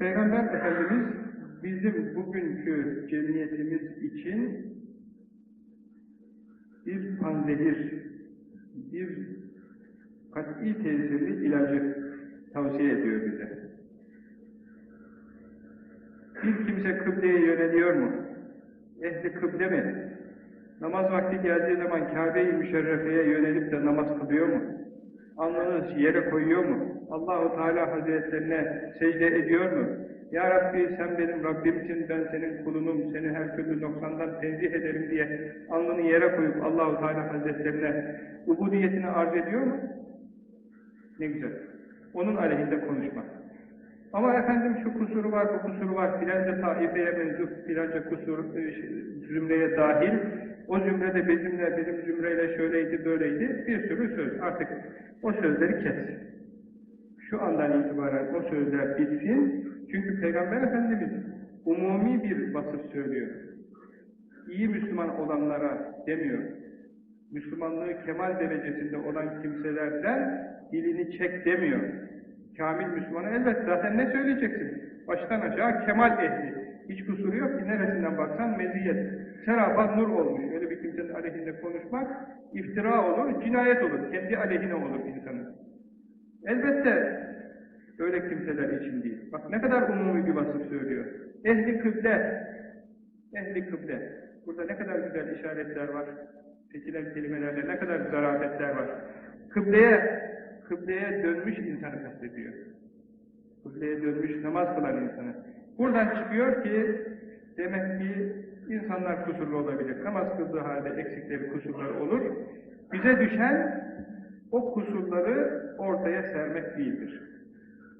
Peygamber Efendimiz bizim bugünkü cemiyetimiz için bir panzehir, bir kat'i tesirli ilacı tavsiye ediyor bize. Bir kimse kıbleye yöneliyor mu? Ehli kıble mi? Namaz vakti geldiği zaman Kabe-i Müşerrefe'ye yönelip de namaz kılıyor mu? Alnını yere koyuyor mu? Allahu Teala Hazretlerine secde ediyor mu? Ya Rabbi sen benim Rabbimsin, ben senin kulunum, seni her türlü noksandan tenzih ederim diye alnını yere koyup Allahu Teala Hazretlerine ubudiyetini arz ediyor mu? Ne güzel. Onun aleyhinde konuşmak. Ama efendim şu kusuru var, bu kusuru var, filanca taifeye menzup, filanca kusur, e, zümreye dahil, o zümrede bizimle, bizim zümreyle şöyleydi, böyleydi, bir sürü söz. Artık o sözleri kes. Şu andan itibaren o sözler bitsin, çünkü Peygamber Efendimiz umumi bir vasıf söylüyor. İyi Müslüman olanlara demiyor. Müslümanlığı kemal derecesinde olan kimselerden dilini çek demiyor. Kamil Müslümanı elbet zaten ne söyleyeceksin? Baştan aşağı kemal ehli. Hiç kusuru yok ki neresinden baksan meziyet. Serapa nur olmuş. Öyle bir kimsenin aleyhinde konuşmak iftira olur, cinayet olur. Kendi aleyhine olur insanın. Elbette öyle kimseler için değil. Bak ne kadar umumi bir vasıf söylüyor. Ehli kıble. Ehli kıble. Burada ne kadar güzel işaretler var. Seçilen kelimelerle ne kadar zarafetler var. Kıbleye, kıbleye dönmüş insanı kastediyor. Kıbleye dönmüş namaz kılan insanı. Buradan çıkıyor ki demek ki insanlar kusurlu olabilir. Namaz kıldığı halde eksikleri, kusurları olur. Bize düşen o kusurları ortaya sermek değildir.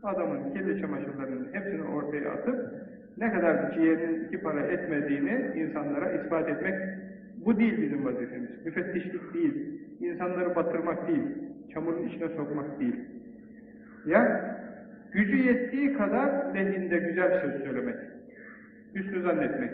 Adamın kirli çamaşırlarının hepsini ortaya atıp ne kadar ciğerinin iki para etmediğini insanlara ispat etmek bu değil bizim vazifemiz. Müfettişlik değil, insanları batırmak değil, çamurun içine sokmak değil. Ya gücü yettiği kadar lehinde güzel söz söylemek, üstü zannetmek.